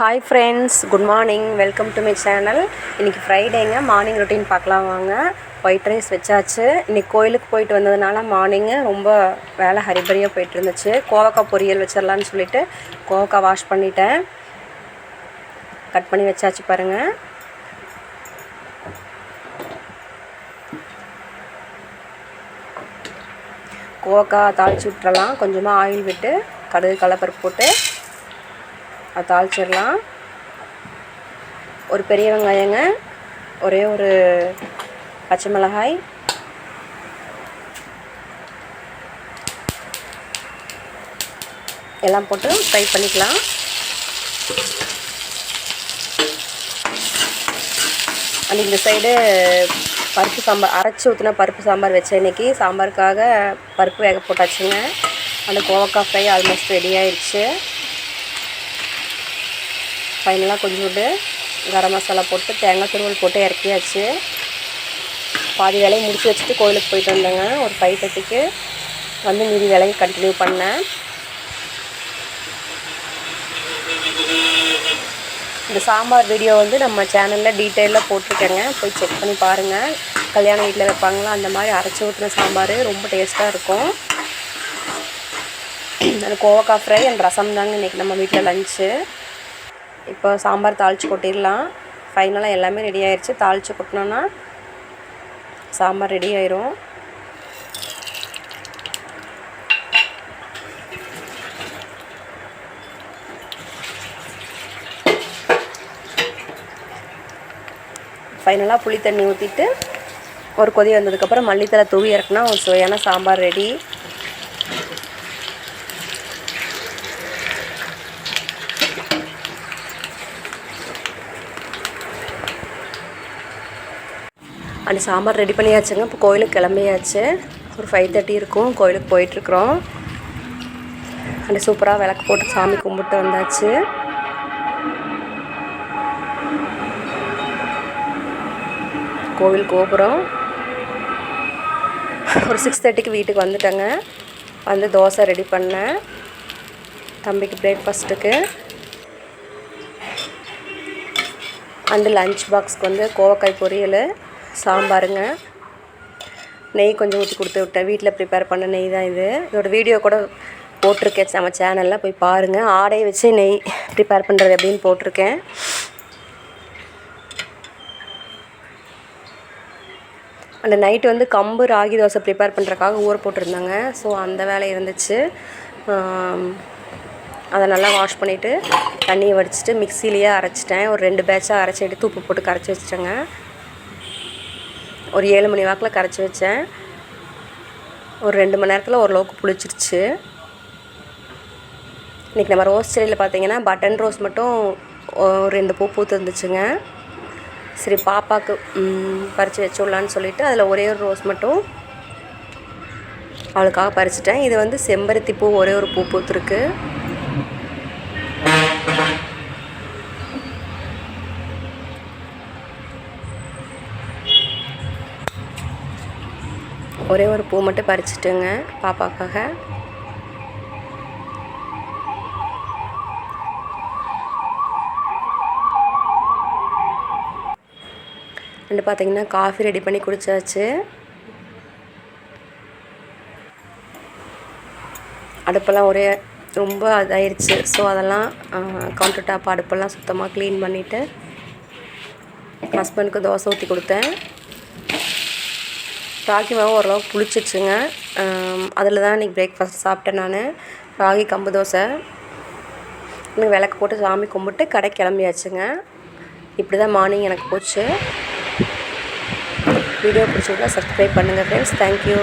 Hi friends good morning welcome to my channel இன்றைக்கி ஃப்ரைடேங்க morning routine பார்க்கலாம் வாங்க. ஒயிட் ரைஸ் வச்சாச்சு. இன்றைக்கி கோயிலுக்கு போயிட்டு வந்ததுனால மார்னிங்கு ரொம்ப வேலை ஹரிபரியாக போயிட்டு இருந்துச்சு. கோவக்காய் பொரியல் வச்சிடலான்னு சொல்லிட்டு கோவக்காய் வாஷ் பண்ணிட்டேன். கட் பண்ணி வச்சாச்சு பாருங்கள் கோவக்காய் தாளிச்சு விட்டுறலாம். கொஞ்சமாக ஆயில் விட்டு கடுகு கடலப்பருப்பு போட்டு அதை தாளிச்சிடலாம். ஒரு பெரிய வெங்காயங்க ஒரே ஒரு பச்சை மிளகாய். எல்லாம் போட்டு ஃப்ரை பண்ணிக்கலாம். அண்ட் இந்த சைடு பருப்பு சாம்பார் அரைச்சி ஊற்றின பருப்பு சாம்பார் வச்சேன் இன்றைக்கி சாம்பாருக்காக பருப்பு வேக போட்டாச்சுங்க. அந்த கோவக்காய் ஃப்ரை ஆல்மோஸ்ட் ரெடி ஆயிடுச்சு. ஃபைனலாக கொஞ்சோண்டு கரம் மசாலா போட்டு தேங்காய் துருவல் போட்டு இறக்கியாச்சு. பாதி வேலையை முடிச்சு வச்சுட்டு கோயிலுக்கு போயிட்டு வந்தேங்க. ஒரு ஃபைவ் தேர்ட்டிக்கு வந்து மீதி வேலையை கண்டினியூ பண்ணேன். இந்த சாம்பார் வீடியோ வந்து நம்ம சேனலில் டீட்டெயிலாக போட்டிருக்கேங்க. போய் செக் பண்ணி பாருங்கள் கல்யாண வீட்டில் வைப்பாங்களா அந்த மாதிரி அரைச்சி ஊற்றின சாம்பார் ரொம்ப டேஸ்ட்டாக இருக்கும். அந்த கோவக்காய் ஃப்ரை அண்ட் ரசம் தாங்க இன்றைக்கி நம்ம வீட்டில் லஞ்சு இப்போ சாம்பார் தாளித்து கொட்டிடலாம். ஃபைனலாக எல்லாமே ரெடி ஆயிடுச்சு தாளித்து கொட்டினோன்னா சாம்பார் ரெடி ஆயிரும். ஃபைனலாக புளி தண்ணி ஊற்றிட்டு ஒரு கொதி வந்ததுக்கப்புறம் மல்லித்தலை தூவி இறக்குனா ஒரு சுவையான சாம்பார் ரெடி அந்த சாம்பார் ரெடி பண்ணியாச்சுங்க. இப்போ கோயிலுக்கு கிளம்பியாச்சு. ஒரு ஃபைவ் தேர்ட்டி இருக்கும். கோயிலுக்கு போயிட்டுருக்குறோம். அந்த சூப்பராக விளக்கு போட்டு சாமி கும்பிட்டு வந்தாச்சு. கோவில் கோபுரம். ஒரு சிக்ஸ் தேர்ட்டிக்கு வீட்டுக்கு வந்துட்டேங்க. வந்து தோசை ரெடி பண்ணேன். தம்பிக்கு பிரேக்ஃபாஸ்ட்டுக்கு அண்டு லஞ்ச் பாக்ஸ்க்கு வந்து கோவக்காய் பொரியல். சாம்பாருங்க. நெய் கொஞ்சம் ஊற்றி கொடுத்து விட்டேன். வீட்டில் ப்ரிப்பேர் பண்ண நெய் தான் இது. இதோட வீடியோ கூட போட்டிருக்கேன். நம்ம சேனலில் போய் பாருங்கள் ஆடையை வச்சு நெய் ப்ரிப்பேர் பண்ணுறது அப்படின்னு போட்டிருக்கேன். அந்த நைட்டு வந்து கம்பு ராகி தோசை ப்ரிப்பேர் பண்ணுறக்காக ஊற போட்டிருந்தாங்க. ஸோ அந்த வேலை இருந்துச்சு. அதை நல்லா வாஷ் பண்ணிவிட்டு தண்ணியை வடிச்சிட்டு மிக்சிலேயே அரைச்சிட்டேன். ஒரு ரெண்டு பேட்சாக அரைச்சி எடுத்து உப்பு போட்டு கரைச்சி வச்சிட்டேங்க. ஒரு ஏழு மணி வாக்கில் கரைச்சி வச்சேன். ஒரு ரெண்டு மணி நேரத்தில் ஓரளவுக்கு புளிச்சிருச்சு. இன்றைக்கி நம்ம ரோஸ் செடியில் பார்த்தீங்கன்னா பட்டன் ரோஸ் மட்டும் ஒரு ரெண்டு பூ பூத்து இருந்துச்சுங்க சரி பாப்பாவுக்கு பறித்து வச்சுடலான்னு சொல்லிவிட்டு அதில் ஒரே ஒரு ரோஸ் மட்டும் அவளுக்காக பறிச்சிட்டேன். இது வந்து செம்பருத்தி பூ ஒரே ஒரு பூ பூத்துருக்கு. ஒரே ஒரு பூ மட்டும் பறிச்சிட்டுங்க பாப்பாக்காக. ரெண்டு பார்த்திங்கன்னா காஃபி ரெடி பண்ணி குடித்தாச்சு அடுப்பெல்லாம் ஒரே ரொம்ப இதாயிருச்சு. ஸோ அதெல்லாம் கவுண்டர் டாப் அடுப்பெல்லாம் சுத்தமாக க்ளீன் பண்ணிவிட்டு ஹஸ்பண்டுக்கு தோசை ஊற்றி கொடுத்தேன். ராகி மாவு ஓரளவுக்கு புளிச்சிச்சுங்க அதில் தான் இன்றைக்கி பிரேக்ஃபாஸ்ட் சாப்பிட்டேன் நான். ராகி கம்பு தோசை. இன்னும் விளக்கு போட்டு சாமி கும்பிட்டு கடை கிளம்பியாச்சுங்க. இப்படி தான் மார்னிங் எனக்கு போச்சு. வீடியோ பிடிச்சிருந்தா சப்ஸ்கிரைப் பண்ணுங்கள் ஃப்ரெண்ட்ஸ் தேங்க்யூ